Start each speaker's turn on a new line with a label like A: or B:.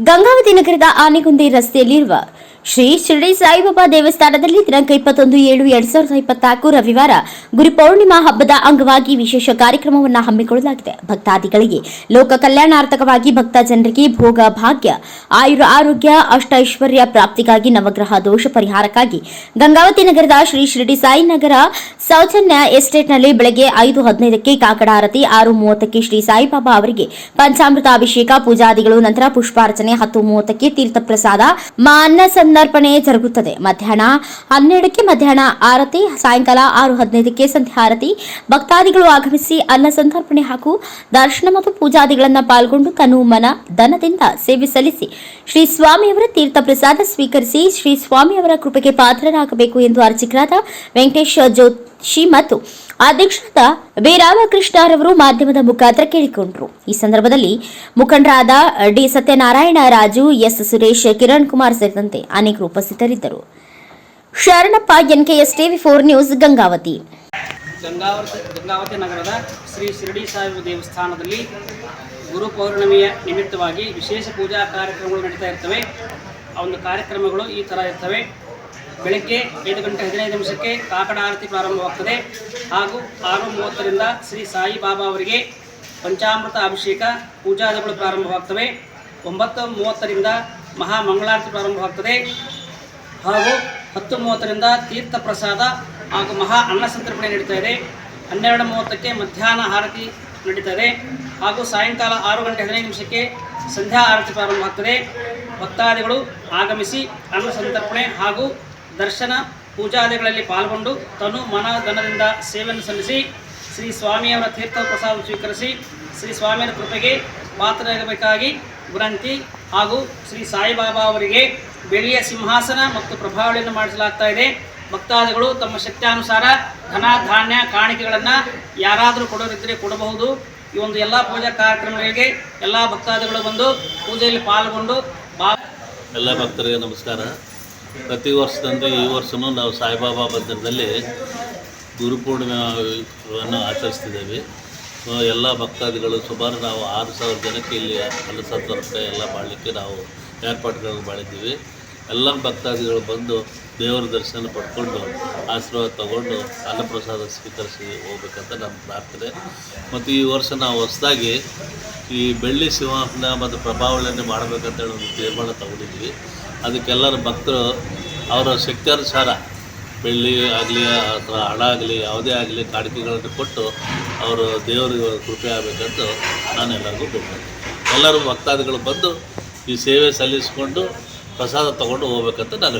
A: ಗಂಗಾವತಿ ನಗರದ ಆನೆಗುಂದಿ ರಸ್ತೆಯಲ್ಲಿರುವ ಶ್ರೀ ಶಿರಡಿ ಸಾಯಿಬಾಬಾ ದೇವಸ್ಥಾನದಲ್ಲಿ ದಿನಾಂಕ ಇಪ್ಪತ್ತೊಂದು ಏಳು ಎರಡ್ ಸಾವಿರದ ಇಪ್ಪತ್ನಾಲ್ಕು ರವಿವಾರ ಗುರು ಪೌರ್ಣಿಮಾ ಹಬ್ಬದ ಅಂಗವಾಗಿ ವಿಶೇಷ ಕಾರ್ಯಕ್ರಮವನ್ನು ಹಮ್ಮಿಕೊಳ್ಳಲಾಗಿದೆ. ಭಕ್ತಾದಿಗಳಿಗೆ ಲೋಕ ಕಲ್ಯಾಣಾರ್ಥಕವಾಗಿ ಭಕ್ತ ಜನರಿಗೆ ಭೋಗ ಭಾಗ್ಯ, ಆಯುರ ಆರೋಗ್ಯ, ಅಷ್ಟೈಶ್ವರ್ಯ ಪ್ರಾಪ್ತಿಗಾಗಿ ನವಗ್ರಹ ದೋಷ ಪರಿಹಾರಕ್ಕಾಗಿ ಗಂಗಾವತಿ ನಗರದ ಶ್ರೀ ಶಿರಡಿ ಸಾಯಿ ನಗರ ಸೌಜನ್ಯ ಎಸ್ಟೇಟ್ನಲ್ಲಿ ಬೆಳಗ್ಗೆ ಐದು ಹದಿನೈದಕ್ಕೆ ಕಾಕಡ ಆರತಿ, ಆರು ಮೂವತ್ತಕ್ಕೆ ಶ್ರೀ ಸಾಯಿಬಾಬಾ ಅವರಿಗೆ ಪಂಚಾಮೃತ ಅಭಿಷೇಕ ಪೂಜಾದಿಗಳು, ನಂತರ ಪುಷ್ಪಾರ್ಚನೆ, ಹತ್ತು ಮೂವತ್ತಕ್ಕೆ ತೀರ್ಥ ಪ್ರಸಾದ ಮಾ ಸಂದರ್ಪಣೆ ಜರುಗುತ್ತದೆ. ಮಧ್ಯಾಹ್ನ ಹನ್ನೆರಡಕ್ಕೆ ಮಧ್ಯಾಹ್ನ ಆರತಿ, ಸಾಯಂಕಾಲ ಆರು ಹದಿನೈದಕ್ಕೆ ಸಂಧ್ಯಾ ಆರತಿ. ಭಕ್ತಾದಿಗಳು ಆಗಮಿಸಿ ಅನ್ನ ಸಂತರ್ಪಣೆ ಹಾಗೂ ದರ್ಶನ ಮತ್ತು ಪೂಜಾದಿಗಳನ್ನು ಪಾಲ್ಗೊಂಡು ತನು ಮನ ದನದಿಂದ ಸೇವೆ ಸಲ್ಲಿಸಿ ಶ್ರೀ ಸ್ವಾಮಿಯವರ ತೀರ್ಥ ಪ್ರಸಾದ ಸ್ವೀಕರಿಸಿ ಶ್ರೀ ಸ್ವಾಮಿಯವರ ಕೃಪೆಗೆ ಪಾತ್ರರಾಗಬೇಕು ಎಂದು ಅರ್ಚಕರಾದ ವೆಂಕಟೇಶ್ ಜೋಶಿ ಮತ್ತು ಅಧ್ಯಕ್ಷರಾದ ಬಿ. ರಾಮಕೃಷ್ಣರವರು ಮಾಧ್ಯಮದ ಮುಖಾಂತರ ಕೇಳಿಕೊಂಡರು. ಈ ಸಂದರ್ಭದಲ್ಲಿ ಮುಖಂಡರಾದ ಡಿ. ಸತ್ಯನಾರಾಯಣ, ರಾಜು, ಎಸ್. ಸುರೇಶ್, ಕಿರಣ್ ಕುಮಾರ್ ಸೇರಿದಂತೆ ಅನೇಕರು ಉಪಸ್ಥಿತರಿದ್ದರು. Sharanappa, NKS TV four news, Gangavathi.
B: Gangavathi ನಗರದ ಶ್ರೀ ಶಿರಡಿ ಸಾಯಿಬ ದೇವಸ್ಥಾನದಲ್ಲಿ ಗುರು ಪೌರ್ಣಿಮೆಯ ನಿಮಿತ್ತವಾಗಿ ವಿಶೇಷ ಪೂಜಾ ಕಾರ್ಯಕ್ರಮಗಳು ನಡೀತಾ ಇರ್ತವೆ. ಆ ಒಂದು ಕಾರ್ಯಕ್ರಮಗಳು ಈ ಥರ ಇರ್ತವೆ. ಬೆಳಗ್ಗೆ ಐದು ಗಂಟೆ ಹದಿನೈದು ನಿಮಿಷಕ್ಕೆ ಕಾಕಡ ಆರತಿ ಪ್ರಾರಂಭವಾಗ್ತದೆ. ಹಾಗೂ ಆರು ಮೂವತ್ತರಿಂದ ಶ್ರೀ ಸಾಯಿ ಬಾಬಾ ಅವರಿಗೆ ಪಂಚಾಮೃತ ಅಭಿಷೇಕ ಪೂಜಾದಿಗಳು ಪ್ರಾರಂಭವಾಗ್ತವೆ. ಒಂಬತ್ತು ಮೂವತ್ತರಿಂದ ಮಹಾ ಮಂಗಳಾರತಿ ಪ್ರಾರಂಭವಾಗ್ತದೆ. ಹಾಗೂ ಹತ್ತು ಮೂವತ್ತರಿಂದ ತೀರ್ಥ ಪ್ರಸಾದ ಹಾಗೂ ಮಹಾ ಅನ್ನ ಸಂತರ್ಪಣೆ ನಡೀತಾ ಇದೆ. ಹನ್ನೆರಡು ಮೂವತ್ತಕ್ಕೆ ಮಧ್ಯಾಹ್ನ ಆರತಿ ನಡೀತಾ ಇದೆ. ಹಾಗೂ ಸಾಯಂಕಾಲ ಆರು ಗಂಟೆ ಹದಿನೈದು ನಿಮಿಷಕ್ಕೆ ಸಂಧ್ಯಾ ಆರತಿ ಪ್ರಾರಂಭ ಆಗ್ತದೆ ಭಕ್ತಾದಿಗಳು ಆಗಮಿಸಿ ಅನ್ನ ಸಂತರ್ಪಣೆ ಹಾಗೂ ದರ್ಶನ ಪೂಜಾದಿಗಳಲ್ಲಿ ಪಾಲ್ಗೊಂಡು ತನು ಮನ ಧನದಿಂದ ಸೇವೆಯನ್ನು ಸಲ್ಲಿಸಿ ಶ್ರೀ ಸ್ವಾಮಿಯವರ ತೀರ್ಥ ಪ್ರಸಾದ ಸ್ವೀಕರಿಸಿ ಶ್ರೀ ಸ್ವಾಮಿಯವರ ಕೃಪೆಗೆ ಪಾತ್ರರಾಗಬೇಕಾಗಿ ಗ್ರಂಥಿ ಹಾಗೂ ಶ್ರೀ ಸಾಯಿಬಾಬಾ ಅವರಿಗೆ ಬೆಳ್ಳಿಯ ಸಿಂಹಾಸನ ಮತ್ತು ಪ್ರಭಾವಳಿಯನ್ನು ಮಾಡಿಸಲಾಗ್ತಾ ಇದೆ. ಭಕ್ತಾದಿಗಳು ತಮ್ಮ ಶಕ್ತ್ಯಾನುಸಾರ ಧನ ಧಾನ್ಯ ಕಾಣಿಕೆಗಳನ್ನು ಯಾರಾದರೂ ಕೊಡೋರಿದ್ದರೆ ಕೊಡಬಹುದು. ಈ ಒಂದು ಎಲ್ಲ ಪೂಜಾ ಕಾರ್ಯಕ್ರಮಗಳಿಗೆ ಎಲ್ಲ ಭಕ್ತಾದಿಗಳು ಬಂದು ಪೂಜೆಯಲ್ಲಿ ಪಾಲ್ಗೊಂಡು ಬಾ
C: ಎಲ್ಲ ಭಕ್ತರಿಗೆ ನಮಸ್ಕಾರ. ಪ್ರತಿ ವರ್ಷದಂತೆ ಈ ವರ್ಷವೂ ನಾವು ಸಾಯಿಬಾಬಾ ಮಂದಿರದಲ್ಲಿ ಗುರುಪೂರ್ಣಿಮೆಯನ್ನು ಆಚರಿಸ್ತಿದ್ದೇವೆ. ಎಲ್ಲ ಭಕ್ತಾದಿಗಳು ಸುಮಾರು ನಾವು ಆರು ಸಾವಿರ ಜನಕ್ಕೆ ಇಲ್ಲಿ ಅಲಸತ್ವರತೆ ಎಲ್ಲ ಮಾಡಲಿಕ್ಕೆ ನಾವು ಏರ್ಪಾಟ್ಗಳನ್ನು ಮಾಡಿದ್ದೀವಿ. ಎಲ್ಲ ಭಕ್ತಾದಿಗಳು ಬಂದು ದೇವರ ದರ್ಶನ ಪಡ್ಕೊಂಡು ಆಶೀರ್ವಾದ ತಗೊಂಡು ಅನ್ನಪ್ರಸಾದ ಸ್ವೀಕರಿಸಿ ಹೋಗ್ಬೇಕಂತ ನಮ್ಮ ಪ್ರಾರ್ಥನೆ. ಮತ್ತು ಈ ವರ್ಷ ನಾವು ಹೊಸದಾಗಿ ಈ ಬೆಳ್ಳಿ ಸಿಂಹಾಸನ ಮತ್ತು ಪ್ರಭಾವಳಿಯನ್ನು ಮಾಡಬೇಕಂತೇಳಿ ಒಂದು ತೀರ್ಮಾನ ತಗೊಂಡಿದ್ವಿ ಅದಕ್ಕೆಲ್ಲರ ಭಕ್ತರು ಅವರ ಶಕ್ತ್ಯಾನುಸಾರ ಬೆಳ್ಳಿ ಆಗಲಿ ಅಥವಾ ಹಣ ಆಗಲಿ, ಯಾವುದೇ ಆಗಲಿ ಕಾಣಿಕೆಗಳನ್ನು ಕೊಟ್ಟು ಅವರು ದೇವರಿಗೆ ಕೃಪೆ ಆಗಬೇಕಂತ ನಾನು ಎಲ್ಲರಿಗೂ ಬಿಡ್ತೇನೆ. ಎಲ್ಲರೂ ಭಕ್ತಾದಿಗಳು ಬಂದು ಈ ಸೇವೆ ಸಲ್ಲಿಸಿಕೊಂಡು ಪ್ರಸಾದ ತಗೊಂಡು ಹೋಗ್ಬೇಕಂತ ನಾನು